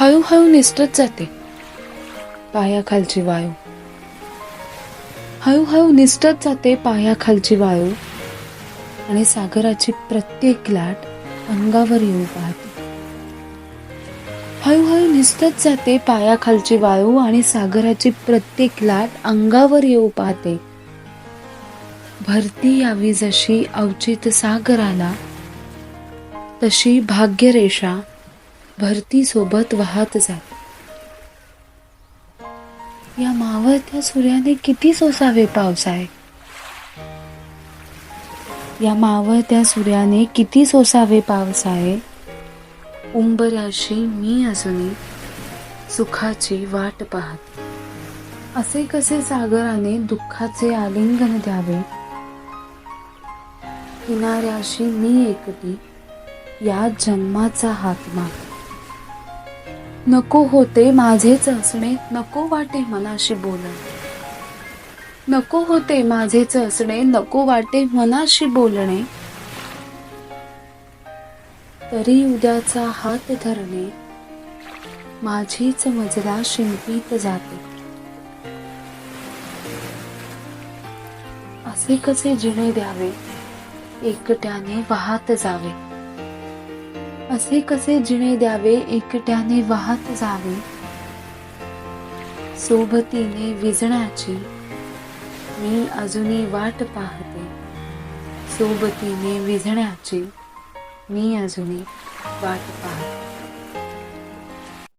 हळूहळू निसटत जाते. पायाखालची वाळू हळूहळू निसटत जाते पायाखालची वाळू आणि सागराची प्रत्येक लाट अंगावर येऊ पाहते. हळूहळू निसटत जाते पायाखालची वाळू आणि सागराची प्रत्येक लाट अंगावर येऊ पाहते. भरती यावी जशी अवचित सागराला तशी भाग्यरेषा भरती सोबत वाहत जात. या मावळत्या सूर्याने किती सोसावे पावसाळे. या मावळत्या सूर्याने किती सोसावे पावसाळे. उंबऱ्याशी मी अजूनही सुखाची वाट पाहत. असे कसे सागराने दुःखाचे आलिंगन द्यावे. किनाऱ्याशी मी एकटी या जन्माचा हात माग नको होते माझेच असणे नको वाटे मनाशी बोलणे. नको होते माझेच असणे नको वाटे मनाशी बोलणे. तरी उद्याचा हात धरणे माझीच मजला शिंपीत जाते. असे कसे जिणे द्यावे एकट्याने वाहत जावे. असे कसे जिणे द्यावे एकट्याने वाहत जावे? सोबतीने विजण्याची मी अजूनही वाट पाहते. सोबतीने विझण्याची मी अजूनही वाट पाहते.